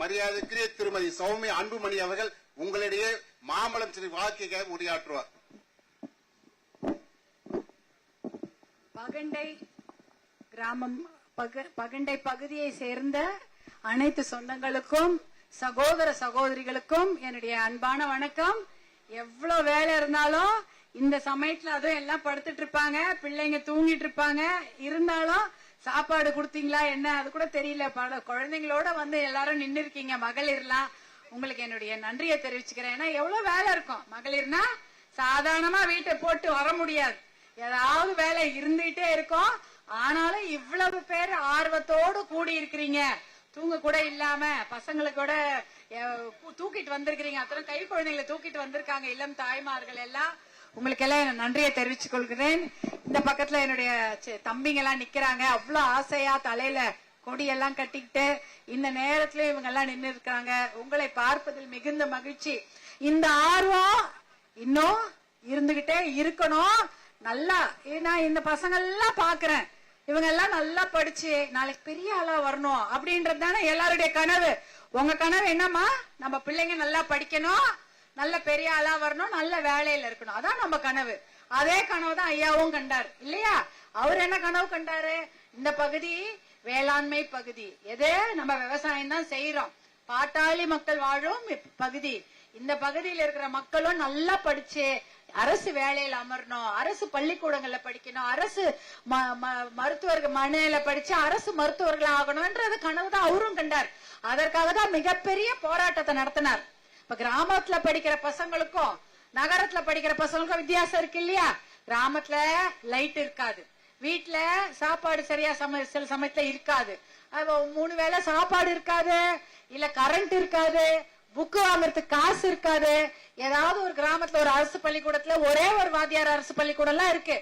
மரியாதைக்குரிய திருமதி சௌமியா அன்புமணி அவர்கள் உங்களிடையே மாம்பழம் சிறு வாழ்க்கைக்காக உரையாற்றுவார். பகண்டை கிராமம் பகண்டை பகுதியை சேர்ந்த அனைத்து சொந்தங்களுக்கும் சகோதர சகோதரிகளுக்கும் என்னுடைய அன்பான வணக்கம். எவ்வளவு வேலை இருந்தாலும் இந்த சமயத்துல அதுவும் எல்லாம் படுத்துட்டு இருப்பாங்க பிள்ளைங்க தூங்கிட்டு இருப்பாங்க. இருந்தாலும் சாப்பாடு கொடுத்தீங்களா என்ன? அது கூட தெரியல. பல குழந்தைங்களோட வந்து எல்லாரும் நின்று இருக்கீங்க மகளிர்லாம் உங்களுக்கு என்னுடைய நன்றியை தெரிவிச்சுக்கிறேன். ஏன்னா எவ்வளவு வேலை இருக்கும். மகளிர்னா சாதாரணமா வீட்டை போட்டு வர முடியாது. ஏதாவது வேலை இருந்துகிட்டே இருக்கும். ஆனாலும் இவ்வளவு பேர் ஆர்வத்தோடு கூடி இருக்கிறீங்க தூங்க கூட இல்லாம பசங்களை கூட தூக்கிட்டு வந்திருக்கிறீங்க. அத்தனை கை குழந்தைங்களை தூக்கிட்டு வந்திருக்காங்க. இளம் தாய்மார்கள் எல்லாம். உங்களுக்கு எல்லாம் என் நன்றியை தெரிவித்துக் கொள்கிறேன். இந்த பக்கத்துல என்னுடைய தம்பிங்க எல்லாம் நிக்கிறாங்க. அவ்வளவு ஆசையா தலையில கொடியெல்லாம் கட்டிக்கிட்டு இந்த நேரத்துல இவங்க எல்லாம் நின்று இருக்காங்க உங்களை பார்ப்பதில் மிகுந்த மகிழ்ச்சி. இந்த ஆர்வம் இன்னும் இருந்துகிட்டே இருக்கணும். நல்லா ஏன்னா இந்த பசங்க எல்லாம் பாக்குறேன் இவங்க எல்லாம் நல்லா படிச்சு நாளைக்கு பெரிய ஆளா வரணும் அப்படின்றது தானே எல்லாருடைய கனவு. உங்க கனவு என்னம்மா? நம்ம பிள்ளைங்க நல்லா படிக்கணும். நல்ல பெரிய ஆளா வரணும் நல்ல வேலையில இருக்கணும். அதான் நம்ம கனவு. அதே கனவு தான் ஐயாவும் கண்டார். இல்லையா? அவர் என்ன கனவு கண்டாரு? இந்த பகுதி வேளாண்மை பகுதி. எது? நம்ம விவசாயம் தான் செய்யறோம் பாட்டாளி மக்கள் வாழும் பகுதி. இந்த பகுதியில் இருக்கிற மக்களும் நல்லா படிச்சு அரசு வேலையில அமரணும். அரசு பள்ளிக்கூடங்கள்ல படிக்கணும். அரசு ம- ம- மருத்துவர்கள் மனையில படிச்சு அரசு மருத்துவர்கள் ஆகணும்ன்றது கனவு தான் அவரும் கண்டார். அதற்காக தான் மிகப்பெரிய போராட்டத்தை நடத்தினார். இப்ப கிராமத்துல படிக்கிற பசங்களுக்கும் நகரத்துல படிக்கிற பசங்களுக்கும் வித்தியாசம் இருக்கு இல்லையா? கிராமத்துல லைட் இருக்காது. வீட்டுல சாப்பாடு சரியா சம சில சமயத்துல இருக்காது. மூணு வேளை சாப்பாடு இருக்காது இல்ல கரண்ட் இருக்காது புக்கு வாங்குறதுக்கு காசு இருக்காது. ஏதாவது ஒரு கிராமத்துல ஒரு அரசு பள்ளிக்கூடத்துல ஒரே ஒரு வாத்தியார் அரசு பள்ளிக்கூடம் எல்லாம் இருக்கு.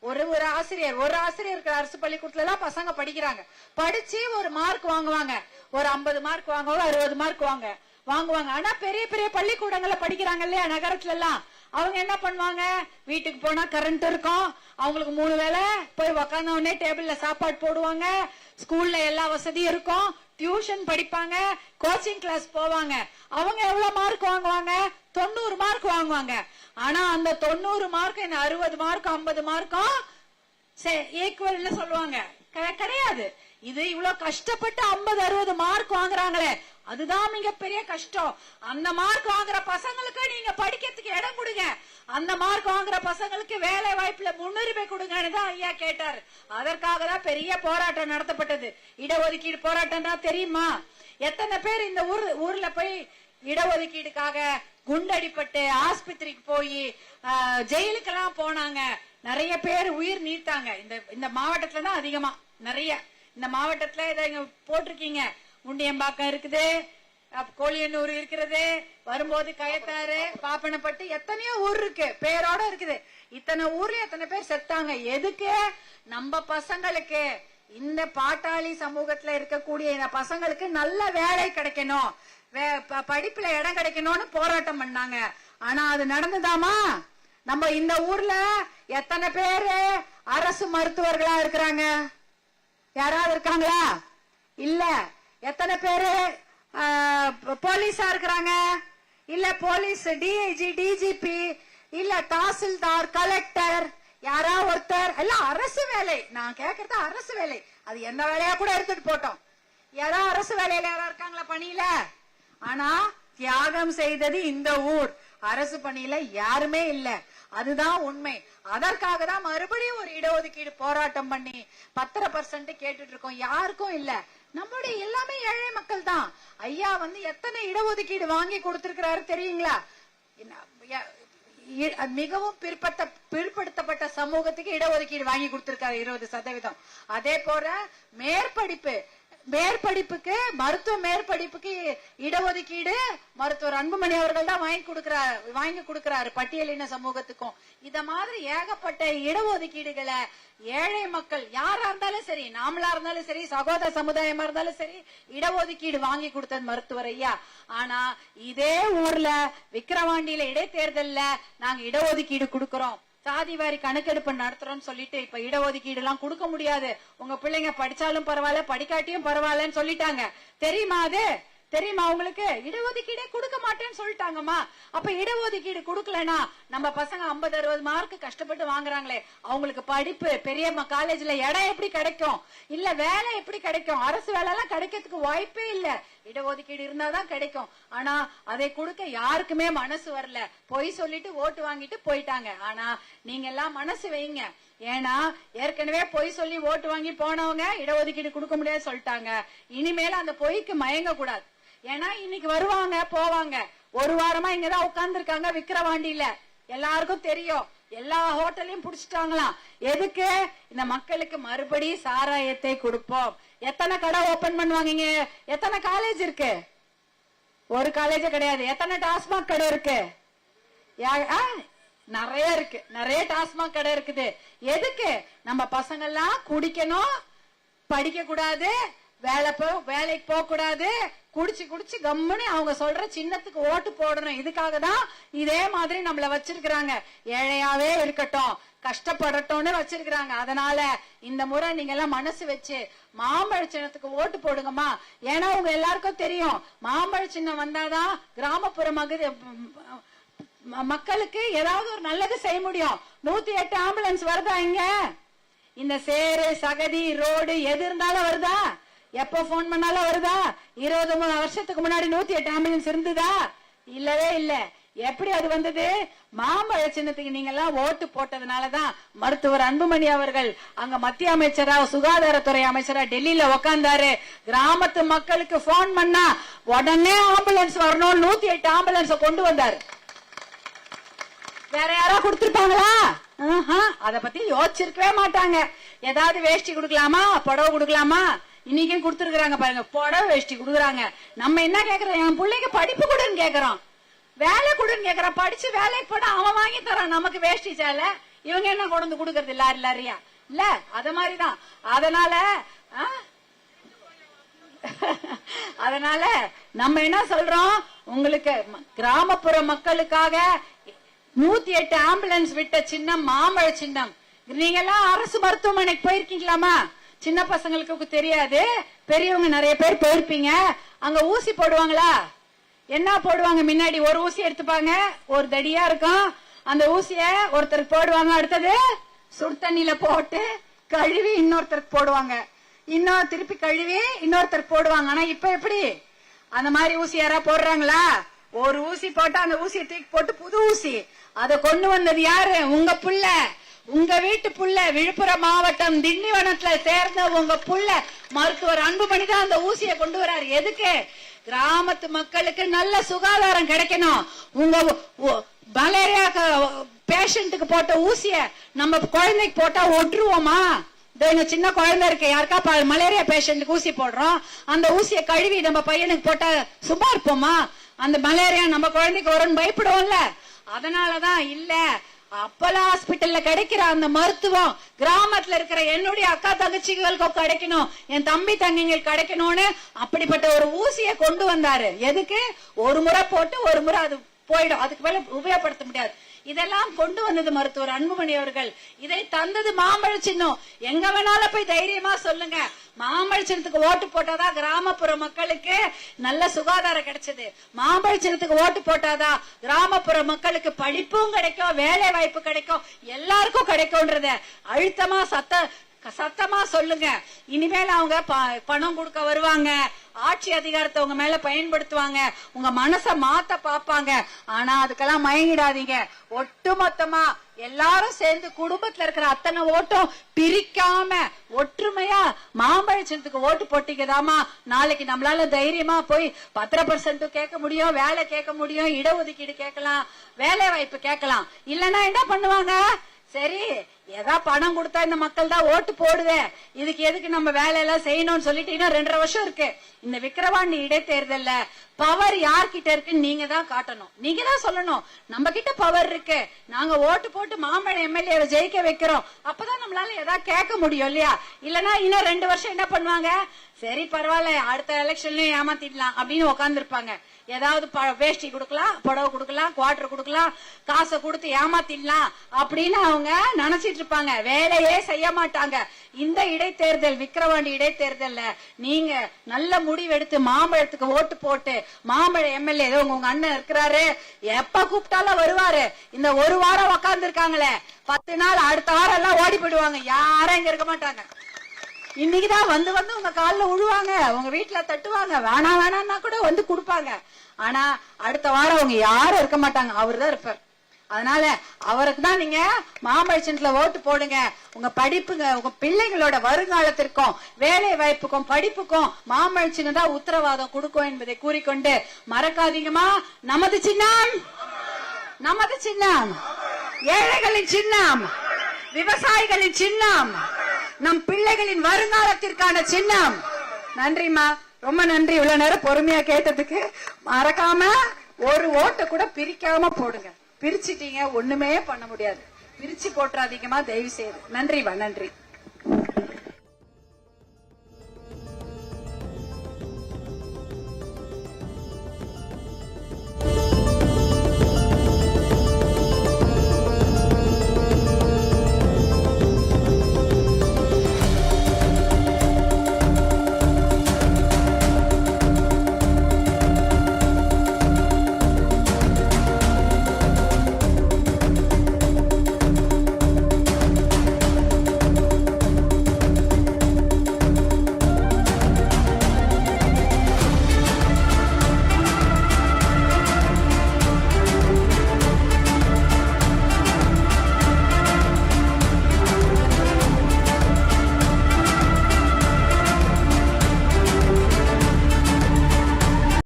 ஒரு ஒரு ஆசிரியர் ஒரு ஆசிரியர் இருக்கிற அரசு பள்ளிக்கூடத்துல எல்லாம் பசங்க படிக்கிறாங்க. படிச்சு ஒரு மார்க் வாங்குவாங்க. ஒரு 50 மார்க் வாங்குவாங்க அறுபது மார்க் வாங்க. வாங்குவாங்க. ஆனா பெரிய பெரிய பள்ளிக்கூடங்கள்ல படிக்கிறாங்க இல்லையா நகரத்துல எல்லாம் அவங்க என்ன பண்ணுவாங்க? வீட்டுக்கு போனா கரண்ட் இருக்கும். அவங்களுக்கு மூணு வேளை போய் உக்காந்த உடனே டேபிள்ல சாப்பாடு போடுவாங்க. ஸ்கூல்ல எல்லா வசதியும் இருக்கும். டியூஷன் படிப்பாங்க. கோச்சிங் கிளாஸ் போவாங்க. அவங்க எவ்வளவு மார்க் வாங்குவாங்க? தொண்ணூறு மார்க் வாங்குவாங்க. ஆனா அந்த தொண்ணூறு மார்க் இந்த அறுபது மார்க் ஐம்பது மார்க்கும் ஈக்குவல்னு சொல்லுவாங்க. க- கிடையாது. இது இவ்வளவு கஷ்டப்பட்டு 50 அறுபது மார்க் வாங்குறாங்களே. அதுதான் மிகப்பெரிய கஷ்டம். அந்த மார்க் வாங்குற பசங்களுக்கு நீங்க படிக்கிறதுக்கு இடம் கொடுங்க. அந்த மார்க் வாங்குற பசங்களுக்கு வேலை வாய்ப்புல முன்னுரிமை கொடுங்கன்னு தான் ஐயா கேட்டார். அதற்காக தான் பெரிய போராட்டம் நடத்தப்பட்டது. இடஒதுக்கீடு போராட்டம் தான் தெரியுமா? எத்தனை பேர் இந்த ஊர் ஊர்ல போய் இடஒதுக்கீடுக்காக குண்டடிப்பட்டு ஆஸ்பத்திரிக்கு போய் ஜெயிலுக்கெல்லாம் போனாங்க. நிறைய பேர் உயிர் நீத்தாங்க. இந்த இந்த மாவட்டத்துல தான் அதிகமா. நிறைய. இந்த மாவட்டத்துல இதை இங்க போட்டிருக்கீங்க. முண்டியம்பாக்கம் இருக்குது கோழியனூர் இருக்கிறது வரும்போது கயத்தாறு பாப்பனப்பட்டு எத்தனையோ ஊர் இருக்கு. பேரோட இருக்குது. இத்தனை ஊர்ல எத்தனை பேர் செத்தாங்க? எதுக்கு? நம்ம பசங்களுக்கு இந்த பாட்டாளி சமூகத்துல இருக்கக்கூடிய பசங்களுக்கு நல்ல வேலை கிடைக்கணும். வே- ப- படிப்புல இடம் கிடைக்கணும்னு போராட்டம் பண்ணாங்க. ஆனா அது நடந்துதாமா? நம்ம இந்த ஊர்ல எத்தனை பேரு அரசு மருத்துவர்களா இருக்கிறாங்க? யாராவது இருக்காங்களா? இல்ல. எத்தனை பேரு? போலீஸா இருக்கிறாங்க? இல்ல போலீஸ் டிஐஜி டிஜிபி இல்ல தாசில்தார் கலெக்டர் யாரா ஒருத்தர்? எல்லாம் அரசு வேலை. நான் கேக்குறது அரசு வேலை. அது எந்த வேலையா கூட எடுத்துட்டு போட்டோம். யாரா அரசு வேலையில யாரா இருக்காங்களா பணியில? ஆனா தியாகம் செய்தது இந்த ஊர். அரசு பணியில யாருமே இல்லை. அதுதான் உண்மை. அதற்காக தான் மறுபடியும் ஒரு இடஒதுக்கீடு போராட்டம் பண்ணி பத்தரை பர்சன்ட் கேட்டுட்டு இருக்கோம். யாருக்கும் இல்ல. நம்மளுடைய எல்லாமே ஏழை மக்கள் தான். ஐயா வந்து எத்தனை இடஒதுக்கீடு வாங்கி கொடுத்திருக்கிறாரு தெரியுங்களா? என்ன- மிகவும் பிற்பட்ட பிற்படுத்தப்பட்ட சமூகத்துக்கு இடஒதுக்கீடு வாங்கி கொடுத்திருக்காரு இருபது சதவீதம். அதே போல மேற்படிப்பு மேற்படிப்புக்கு மருத்துவ மேற்படிப்புக்கு இடஒதுக்கீடு மருத்துவர் அன்புமணி அவர்கள் தான் வாங்கி கொடுக்கிறார் வாங்கி கொடுக்கிறாரு பட்டியலின சமூகத்துக்கும். இத மாதிரி ஏகப்பட்ட இடஒதுக்கீடுகளை ஏழை மக்கள் யாரா இருந்தாலும் சரி நாமளா இருந்தாலும் சரி சகோதர சமுதாயமா இருந்தாலும் சரி இடஒதுக்கீடு வாங்கி கொடுத்தது மருத்துவர் ஐயா. ஆனா இதே ஊர்ல விக்கிரவாண்டியில இடைத்தேர்தல்ல நாங்க இடஒதுக்கீடு கொடுக்கறோம். சாதி வாரி கணக்கெடுப்பு நடத்துறோம்னு சொல்லிட்டு இப்ப இடஒதுக்கீடு எல்லாம் கொடுக்க முடியாது. உங்க பிள்ளைங்க படிச்சாலும் பரவாயில்ல படிக்காட்டியும் பரவாயில்லன்னு சொல்லிட்டாங்க. தெரியுமா அது? தெரியுமா உங்களுக்கு? இடஒதுக்கீடே கொடுக்க மாட்டேன்னு சொல்லிட்டாங்கம்மா. அப்ப இடஒதுக்கீடு கொடுக்கலனா நம்ம பசங்க 50 அறுபது மார்க் கஷ்டப்பட்டு வாங்குறாங்களே. அவங்களுக்கு படிப்பு பெரிய காலேஜ்ல இடம் எப்படி கிடைக்கும்? இல்ல வேலை எப்படி கிடைக்கும்? அரசு வேலை எல்லாம் கிடைக்கிறதுக்கு வாய்ப்பே இல்ல. இடஒதுக்கீடு இருந்தாதான் கிடைக்கும். ஆனா அதை கொடுக்க யாருக்குமே மனசு வரல. பொய் சொல்லிட்டு ஓட்டு வாங்கிட்டு போயிட்டாங்க. ஆனா நீங்க எல்லாம் மனசு வைங்க. ஏன்னா ஏற்கனவே பொய் சொல்லி ஓட்டு வாங்கி போனவங்க இடஒதுக்கீடு கொடுக்க முடியாது சொல்லிட்டாங்க. இனிமேல அந்த பொய்க்கு மயங்க கூடாது ஏன்னா இன்னைக்கு வருவாங்க போவாங்க. ஒரு வாரமா இங்கதான் உட்கார்ந்து இருக்காங்க விக்கிரவாண்டியில. எல்லாருக்கும் தெரியும். எல்லா ஹோட்டலையும் புடிச்சிட்டாங்களாம். எதுக்கு? இந்த மக்களுக்கு மறுபடி சாராயத்தை கொடுப்போம். எத்தனை கடை ஓபன் பண்ணுவாங்க இங்க? எத்தனை காலேஜ் இருக்கு? ஒரு காலேஜ் கிடையாது. எத்தனை டாஸ்மாக் கடை இருக்கு? ஆ, நிறைய இருக்கு. நிறைய டாஸ்மாக் கடை இருக்குது. எதுக்கு? நம்ம பசங்க எல்லாம் குடிக்கணும் படிக்க கூடாது வேலை போ வேலைக்கு போக கூடாது. குடிச்சு குடிச்சு கம்முன்னு அவங்க சொல்ற சின்னத்துக்கு ஓட்டு போடணும். இதுக்காக தான் இதே மாதிரி நம்மள வச்சிருக்கிறாங்க. ஏழையாவே இருக்கட்டும் கஷ்டப்படட்டும்னு வச்சிருக்கிறாங்க. அதனால இந்த முறை நீங்க எல்லாம் மனசு வச்சு மாம்பழ சின்னத்துக்கு ஓட்டு போடுங்கம்மா. ஏன்னா உங்க எல்லாருக்கும் தெரியும். மாம்பழ சின்னம் வந்தாதான் கிராமப்புற மகுதி மக்களுக்கு ஏதாவது ஒரு நல்லது செய்ய முடியும். நூத்தி எட்டு ஆம்புலன்ஸ் வருதா இங்க? இந்த சேரு சகதி ரோடு எது இருந்தாலும் வருதா? எப்ப போன் பண்ணாலும் வருதா? இருபது மூணு வருஷத்துக்கு முன்னாடி நூத்தி எட்டு ஆம்புலன்ஸ் இருந்ததா? இல்லவே இல்ல. எப்படி அது வந்தது? மாம்பழ சின்னத்துக்கு நீங்க எல்லாம் ஓட்டு போட்டதுனாலதான் மருத்துவர் அன்புமணி அவர்கள் அங்க மத்திய அமைச்சரா சுகாதாரத்துறை அமைச்சரா டெல்லியில உக்காந்தாரு. கிராமத்து மக்களுக்கு போன் பண்ணா உடனே ஆம்புலன்ஸ் வரணும் நூத்தி எட்டு ஆம்புலன்ஸ் கொண்டு வந்தாரு. வேற யாரா கொடுத்திருப்பாங்களா? அத பத்தி யோசிச்சிருக்கவே மாட்டாங்க. ஏதாவது வேஷ்டி கொடுக்கலாமா? புடவை கொடுக்கலாமா? இன்னைக்கும் கொடுத்துருக்காங்க பாருங்க. புடவை வேஷ்டி கொடுக்குறாங்க. நம்ம என்ன கேக்குறோம்? என் பிள்ளைக்கு படிப்பு கொடுன்னு கேக்குறோம். வேலை கொடுன்னு கேக்குறோம். படிச்சு வேலைக்கு போனா அவன் வாங்கி தரான். நமக்கு வேஷ்டி சேலை. இவங்க என்ன கொண்டு வந்து கொடுக்கறது? லாரி லாரியா? இல்ல அத மாதிரிதான். அதனால ஆ? அதனால நம்ம என்ன சொல்றோம்? உங்களுக்கு கிராமப்புற மக்களுக்காக நூத்தி எட்டு ஆம்புலன்ஸ் விட்ட சின்னம் மாம்பழ சின்னம். நீங்க எல்லாம் அரசு மருத்துவமனைக்கு போயிருக்கீங்களாமா சின்ன பசங்களுக்கு தெரியாது. பெரியவங்க நிறைய பேர் போயிருப்பீங்க. அங்க ஊசி போடுவாங்களா? என்ன போடுவாங்க முன்னாடி? ஒரு ஊசி எடுத்துப்பாங்க. ஒரு தடியா இருக்கும். அந்த ஊசிய ஒருத்தருக்கு போடுவாங்க. அடுத்தது சுடு தண்ணியில போட்டு கழுவி இன்னொருத்தருக்கு போடுவாங்க. இன்னும் திருப்பி கழுவி இன்னொருத்தருக்கு போடுவாங்க. ஆனா இப்ப எப்படி? அந்த மாதிரி ஊசி யாரா போடுறாங்களா? ஒரு ஊசி போட்டு அந்த ஊசியை தூக்கி போட்டு புது ஊசி. அதை கொண்டு வந்தது யாரு? உங்க புள்ள. உங்க வீட்டு புள்ள விழுப்புரம் மாவட்டம் திண்டிவனத்துல சேர்ந்த உங்க புள்ள மருத்துவர் அன்புமணி தான் அந்த ஊசியை கொண்டு வராரு. எதுக்கு? கிராமத்து மக்களுக்கு நல்ல சுகாதாரம் கிடைக்கணும். உங்க மலேரியா பேஷண்ட்டுக்கு போட்ட ஊசிய நம்ம குழந்தைக்கு போட்டா ஒட்டுருவோமா? எங்க சின்ன குழந்தை இருக்கு. யாருக்கா ப- மலேரியா பேஷண்ட்டுக்கு ஊசி போடுறோம். அந்த ஊசியை கழுவி நம்ம பையனுக்கு போட்டா சும்மா இருப்போமா? அந்த மலேரியா நம்ம குழந்தைக்கு வரும்னு பயப்படுவோம்ல. அதனாலதான் இல்ல அப்பலா ஹாஸ்பிட்டல்ல கிடைக்கிற அந்த மருத்துவம் கிராமத்துல இருக்கிற என்னுடைய அக்கா தங்கச்சிகளுக்கு கிடைக்கணும் என் தம்பி தங்கைங்களுக்கு கிடைக்கணும்னு அப்படிப்பட்ட ஒரு ஊசியை கொண்டு வந்தாரு. எதுக்கு? ஒரு முறை போட்டு ஒரு முறை அது போயிடும். அதுக்கு மேல உபயோகப்படுத்த முடியாது. இதெல்லாம் கொண்டு வந்தது மருத்துவர் அன்புமணி அவர்கள். இதை தந்தது மாம்பழ சின்னம். எங்க வேணாலும் போய் தைரியமா சொல்லுங்க. மாம்பழ சின்னத்துக்கு ஓட்டு போட்டாதான் கிராமப்புற மக்களுக்கு நல்ல சுகாதாரம் கிடைச்சது. மாம்பழ சின்னத்துக்கு ஓட்டு போட்டாதான் கிராமப்புற மக்களுக்கு படிப்பும் கிடைக்கும் வேலை வாய்ப்பு கிடைக்கும் எல்லாருக்கும் கிடைக்கும்ன்றத அழுத்தமா சத்த சத்தமா சொல்லுங்க. இனிமேல் அவங்க ப- பணம் கொடுக்க வருவாங்க. ஆட்சி அதிகாரத்தை உங்க மேல பயன்படுத்துவாங்க. உங்க மனச மாத்த பாப்பாங்க ஆனா அதுக்கெல்லாம் மயங்கிடாதீங்க. ஒட்டுமொத்தமா எல்லாரும் சேர்ந்து குடும்பத்துல இருக்கிற அத்தனை ஓட்டும் பிரிக்காம ஒற்றுமையா மாம்பழச்சத்துக்கு ஓட்டு போட்டீங்கதாமா நாளைக்கு நம்மளால தைரியமா போய் பத்திர பர்சன்ட் கேட்க முடியும் வேலை கேட்க முடியும் இடஒதுக்கீடு கேட்கலாம் வேலை வாய்ப்பு கேட்கலாம். இல்லைன்னா என்ன பண்ணுவாங்க? சரி ஏதா பணம் கொடுத்தா இந்த மக்கள் தான் ஓட்டு போடுவேன் இதுக்கு எதுக்கு நம்ம வேலையெல்லாம் செய்யணும்னு சொல்லிட்டு இன்னும் ரெண்டரை வருஷம் இருக்கு. இந்த விக்கிரவாண்டி இடைத்தேர்தல்ல பவர் யார்கிட்ட இருக்குன்னு நீங்க தான் காட்டணும். நீங்க தான் சொல்லணும். நம்ம கிட்ட பவர் இருக்கு. நாங்க ஓட்டு போட்டு மாம்பழம் எம்எல்ஏவை ஜெயிக்க வைக்கிறோம். அப்பதான் நம்மளால ஏதாவது கேட்க முடியும் இல்லையா? இல்லனா இன்னும் ரெண்டு வருஷம் என்ன பண்ணுவாங்க? சரி பரவாயில்ல அடுத்த எலெக்ஷன்லயும் ஏமாத்திடலாம் அப்படின்னு உட்காந்துருப்பாங்க ஏதாவது வேஷ்டி கொடுக்கலாம் புடவை கொடுக்கலாம் குவார்டர் கொடுக்கலாம் காசை கொடுத்து ஏமாத்திடலாம் அப்படின்னு அவங்க நினைச்சிட்டு இருப்பாங்க. வேலையே செய்ய மாட்டாங்க. இந்த இடைத்தேர்தல் விக்கிரவாண்டி இடைத்தேர்தல்ல நீங்க நல்ல முடிவெடுத்து மாம்பழத்துக்கு ஓட்டு போட்டு மாம்பழ எம்எல்ஏ ஏதோ உங்க அண்ணன் இருக்கிறாரு எப்ப கூப்பிட்டாலும் வருவாரு. இந்த ஒரு வாரம் உக்காந்து இருக்காங்களே பத்து நாள் அடுத்த வாரம் எல்லாம் ஓடி போயிடுவாங்க. யாரும் இங்க இருக்க மாட்டாங்க. இன்னைக்குதான் வந்து வந்து உங்க கால்ல உழுவாங்க. உங்க வீட்டுல தட்டுவாங்க. வேணாம் வேணாம்னா கூட வந்து கொடுப்பாங்க. ஆனா அடுத்த வாரம் அவங்க யாரும் இருக்க மாட்டாங்க. அவர் தான் இருப்பார். அதனால அவருக்கு தான் நீங்க மாம்பழச்சன்ல ஓட்டு போடுங்க. உங்க படிப்புங்க உங்க பிள்ளைங்களோட வருங்காலத்திற்கும் வேலை வாய்ப்புக்கும் படிப்புக்கும் மாம்பழச்சின்ன தான் உத்தரவாதம் கொடுக்கும் என்பதை கூறிக்கொண்டு மறக்காதீங்கம்மா. நமது சின்னம். நமது சின்னம். ஏழைகளின் சின்னம். விவசாயிகளின் சின்னம். நம் பிள்ளைகளின் வருங்காலத்திற்கான சின்னம். நன்றிம்மா. ரொம்ப நன்றி. இவ்வளவு நேரம் பொறுமையா கேட்டதுக்கு. மறக்காம ஒரு ஓட்டை கூட பிரிக்காம போடுங்க. பிரிச்சிட்டீங்க. ஒண்ணுமே பண்ண முடியாது. பிரிச்சு போட்டுறாதீங்கம்மா. தயவு செய்து. நன்றிமா நன்றி.